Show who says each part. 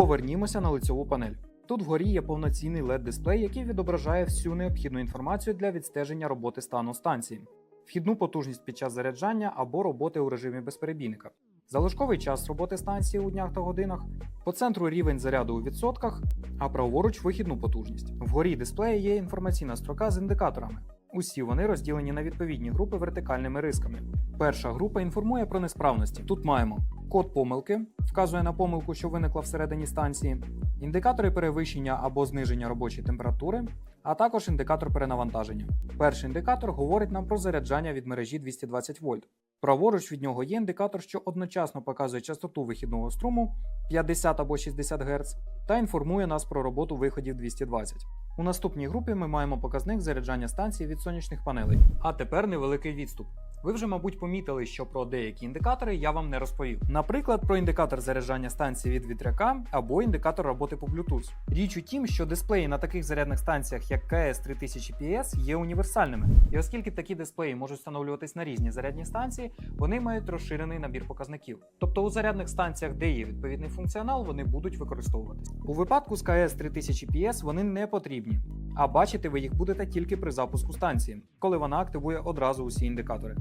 Speaker 1: Повернімося на лицьову панель. Тут вгорі є повноцінний led дисплей який відображає всю необхідну інформацію для відстеження роботи стану станції, вхідну потужність під час заряджання або роботи у режимі безперебійника, залишковий час роботи станції у днях та годинах, по центру рівень заряду у відсотках, а праворуч вихідну потужність. Вгорі дисплея є інформаційна строка з індикаторами. Усі вони розділені на відповідні групи вертикальними рисками. Перша група інформує про несправності. Тут маємо код помилки, вказує на помилку, що виникла всередині станції, індикатори перевищення або зниження робочої температури, а також індикатор перенавантаження. Перший індикатор говорить нам про заряджання від мережі 220 вольт. Праворуч від нього є індикатор, що одночасно показує частоту вихідного струму 50 або 60 Гц та інформує нас про роботу виходів 220. У наступній групі ми маємо показник заряджання станції від сонячних панелей. А тепер невеликий відступ. Ви вже, мабуть, помітили, що про деякі індикатори я вам не розповів. Наприклад, про індикатор заряджання станції від вітряка або індикатор роботи по Bluetooth. Річ у тім, що дисплеї на таких зарядних станціях, як КС 3000 PS, є універсальними. І оскільки такі дисплеї можуть встановлюватись на різні зарядні станції, вони мають розширений набір показників. Тобто у зарядних станціях, де є відповідний функціонал, вони будуть використовуватись. У випадку з КС 3000 PS вони не потрібні, а бачити ви їх будете тільки при запуску станції, коли вона активує одразу усі індикатори.